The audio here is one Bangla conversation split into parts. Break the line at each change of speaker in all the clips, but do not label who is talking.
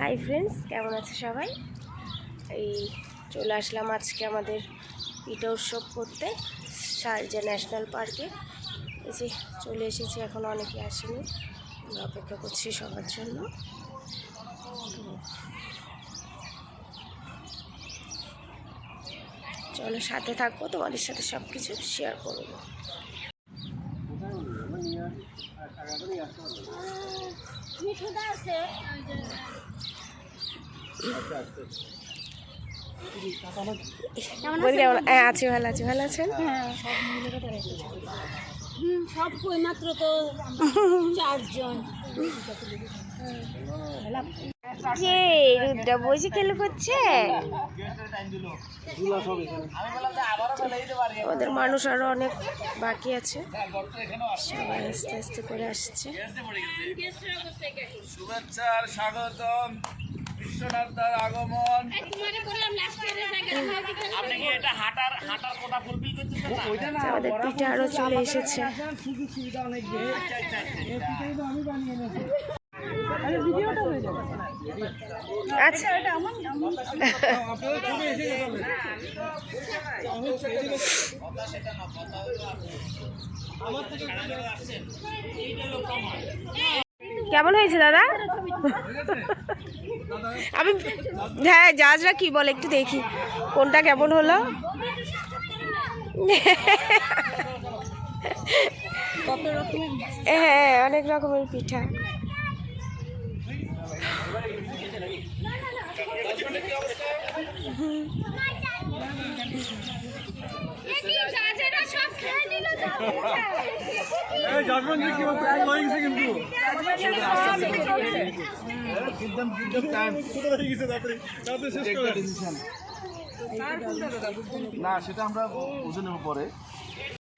হাই ফ্রেন্ডস কেমন আছে সবাই? এই চলে আসলাম আজকে আমাদের পিঠা উৎসব করতে, শারজা ন্যাশনাল পার্কে। এই যে চলে এসেছি, এখন অনেকে আসেনি। আমরা অপেক্ষা করছি সবার জন্য। চলো সাথে থাকব তোমাদের সাথে সব কিছু শেয়ার করব। বলি কেমন হ্যাঁ আছি ভালো আছি ভালো আছেন?
হুম, সব কই মাত্র তো চারজন।
যে রুদ্রা বসে খেলে করছে ওদের মানুষ আরও অনেক বাকি আছে। সবাই আস্তে আস্তে করে আসছে।
শুভেচ্ছার স্বাগতম। বিশ্বনাথার আগমন আপনি কি এটা হাঁটার হাঁটার কথা ফুলফিল করতেছেন না
আমাদের পিঠে আরও চলে এসেছে আচ্ছা কেমন হয়েছে, দাদা? আমি হ্যাঁ জাজরা কি বলে একটু দেখি, কোনটা কেমন হলো? হ্যাঁ অনেক রকমের পিঠা।
না সেটা আমরা বুঝে নেব পরে।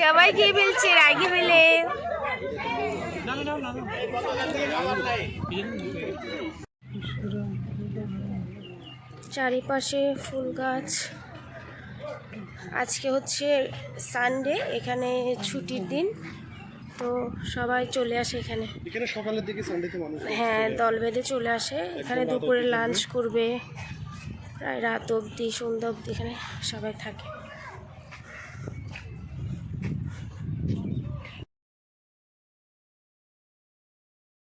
সবাই কি বলছে রাগি বলে। চারিপাশে ফুল গাছ। আজকে হচ্ছে সানডে এখানে ছুটির দিন। তো সবাই চলে আসে এখানে।
এখানে সকালের দিকে সানডেতে মানুষ
হ্যাঁ দল বেঁধে চলে আসে। এখানে দুপুরে লাঞ্চ করবে। প্রায় রাত অবধি সন্ধ্যা অবধি এখানে সবাই থাকে।